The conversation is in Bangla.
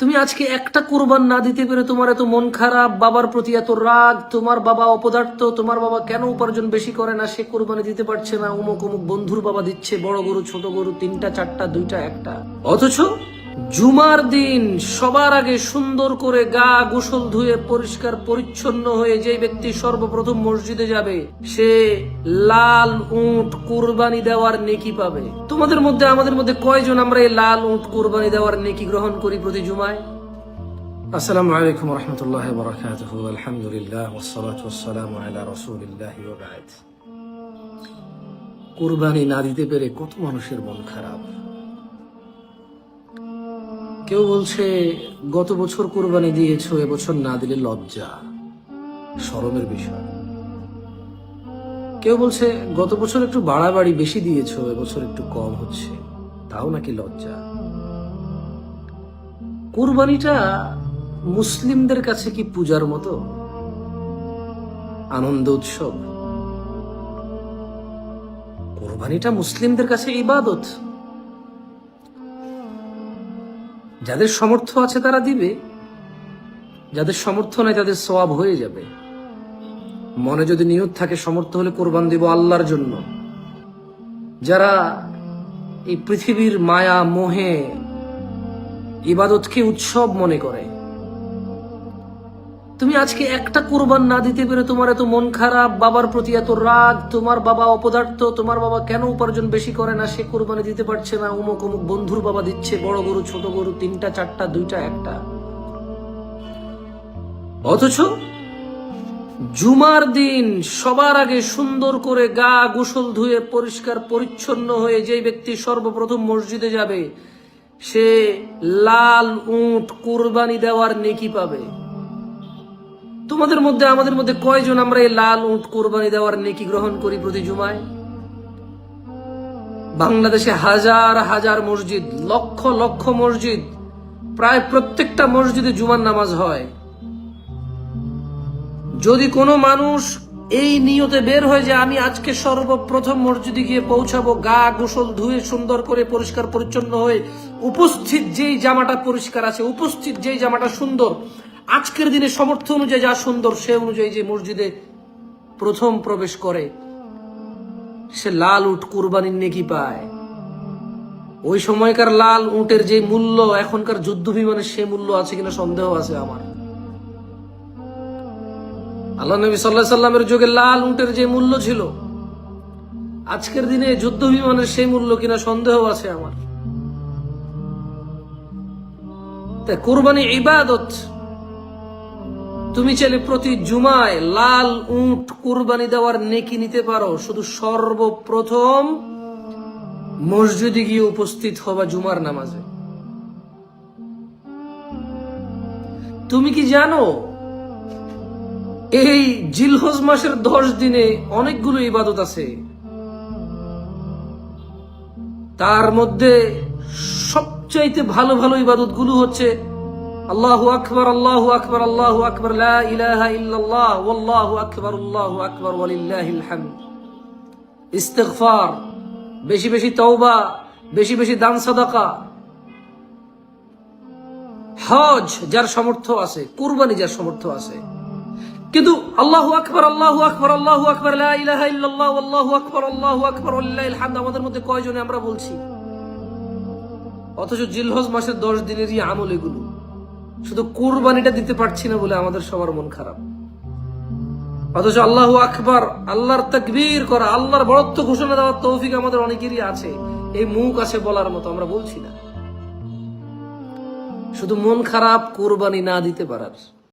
তুমি আজকে একটা কোরবান না দিতে পেরে তোমার এত মন খারাপ, বাবার প্রতি এত রাগ, তোমার বাবা অপদার্থ, তোমার বাবা কেন উপার্জন বেশি করে না? সে কোরবানি দিতে পারছে না, অমুক অমুক বন্ধুর বাবা দিচ্ছে, বড় গরু, ছোট গরু, তিনটা, চারটা, দুইটা, একটা। অথচ জুমার দিন সবার আগে সুন্দর করে গা গোসল ধুয়ে পরিষ্কার পরিচ্ছন্ন হয়ে যে ব্যক্তি সর্বপ্রথম মসজিদে যাবে, সে লাল উট কুরবানি দেওয়ার নেকি পাবে। তোমাদের মধ্যে, আমাদের মধ্যে কয়জন আমরা এই লাল উট কুরবানি দেওয়ার নেকি গ্রহণ করি প্রতি জুমায়? আসসালামু আলাইকুম রহমতুল্লাহ বরকাতুহু। আলহামদুলিল্লাহ ওয়াসসালাতু ওয়াসসালামু আলা রাসূলিল্লাহ কুরবানি না দিতে পেরে কত মানুষের মন খারাপ। কেউ বলছে, গত বছর কোরবানি দিয়েছ, এবছর না দিলে লজ্জা। শরমের বিষয়। কেউ বলছে, গত বছর একটু বাড়াবাড়ি বেশি দিয়েছ, এবছর একটু কম হচ্ছে। তাও নাকি লজ্জা? কোরবানিটা মুসলিমদের কাছে কি পূজার মতো? আনন্দ উৎসব? কোরবানিটা মুসলিমদের কাছে ইবাদত। যাদের সমর্থ আছে তারা দিবে। যাদের সমর্থ নাই তাদের সওয়াব হয়ে যাবে। মনে যদি নিয়ত থাকে সমর্থ হলে কোরবান দিব আল্লাহর জন্য। যারা এই পৃথিবীর মায়া, মোহে, ইবাদতকে উৎসব মনে করে তুমি আজকে একটা কোরবান না দিতে পেরে তোমার এত মন খারাপ, বাবার প্রতি এত রাগ, তোমার বাবা অপদার্থ, তোমার বাবা কেন উপার্জন বেশি করে না? সে কোরবানি দিতে পারছে না। অমুক অমুক বন্ধুর বাবা দিচ্ছে, বড় গরু, ছোট গরু, তিনটা, চারটা, দুইটা, একটা। অথচ জুমার দিন সবার আগে সুন্দর করে গা গোসল ধুয়ে পরিষ্কার, পরিচ্ছন্ন হয়ে যে ব্যক্তি সর্বপ্রথম মসজিদে যাবে, সে লাল উট কুরবানি দেওয়ার নেকি পাবে। তোমাদের মধ্যে, আমাদের মধ্যে কয়জন আমরা এই লাল উট কোরবানি দেওয়ার নেকি গ্রহণ করি প্রতি জুমায়? বাংলাদেশে হাজার হাজার মসজিদ, লক্ষ লক্ষ মসজিদ, প্রায় প্রত্যেকটা মসজিদে জুমার নামাজ হয়। যদি কোনো মানুষ এই নিয়তে বের হয় যে আমি আজকে সর্বপ্রথম মসজিদে গিয়ে পৌঁছাবো, গা গোসল ধুয়ে সুন্দর করে পরিষ্কার পরিচ্ছন্ন হয়ে, উপস্থিত যেই জামাটা পরিষ্কার আছে, উপস্থিত যেই জামাটা সুন্দর আজকের দিনে সমর্থ অনুযায়ী, যা সুন্দর, সে অনুযায়ী যে মসজিদে প্রথম প্রবেশ করে, সে লাল উট কুরবানির নেকি পায়। ওই সময়কার লাল উটের যে মূল্য, এখনকার যুদ্ধ বিমানের সে মূল্য আছে কিনা সন্দেহ আছে আমার। আল্লাহ নবী সাল্লাহ সাল্লামের যুগে লাল উটের যে মূল্য ছিল, আজকের দিনে যুদ্ধ বিমানের সেই মূল্য কিনা সন্দেহ আছে আমার। কোরবানি ইবাদত তুমি চাইলে প্রতি জুমায় লাল উট কুরবানি দেওয়ার নেকি নিতে পারো। শুধু সর্বপ্রথম মসজিদে গিয়ে উপস্থিত হবা জুমার নামাজে। তুমি কি জানো, এই জিলহজ মাসের দশ দিনে অনেকগুলো ইবাদত আছে। তার মধ্যে সবচাইতে ভালো ভালো ইবাদতগুলো হচ্ছে আল্লাহু আকবার আল্লাহু আকবার আল্লাহু আকবার, লা ইলাহা ইল্লাল্লাহ, ওয়াল্লাহু আকবার, আল্লাহু আকবার, ওয়ালিল্লাহিল হামদ। ইস্তিগফার, বেশি বেশি তওবা, বেশি বেশি দান সাদাকা। হজ, যার সামর্থ্য আছে, কুরবানি যার সামর্থ্য আছে। কিন্তু আল্লাহু আকবার আল্লাহু আকবার আল্লাহু আকবার, লা ইলাহা ইল্লাল্লাহ, ওয়াল্লাহু আকবার, আল্লাহু আকবার হামদ, আমাদের মধ্যে কয়জনে আমরা বলছি? অথচ জিলহজ মাসের দশ দিনেরই আমল এগুলো। শুধু কোরবানিটা দিতে পারছি না বলে আমাদের সবার মন খারাপ। অথচ আল্লাহ আকবার, আল্লাহর তাকবীর করা, আল্লাহর বড়ত্ব ঘোষণা দেওয়ার তৌফিক আমাদের অনেকেরই আছে। এই মুখ আছে বলার মতো, আমরা বলছি না। শুধু মন খারাপ, কোরবানি না দিতে পারার।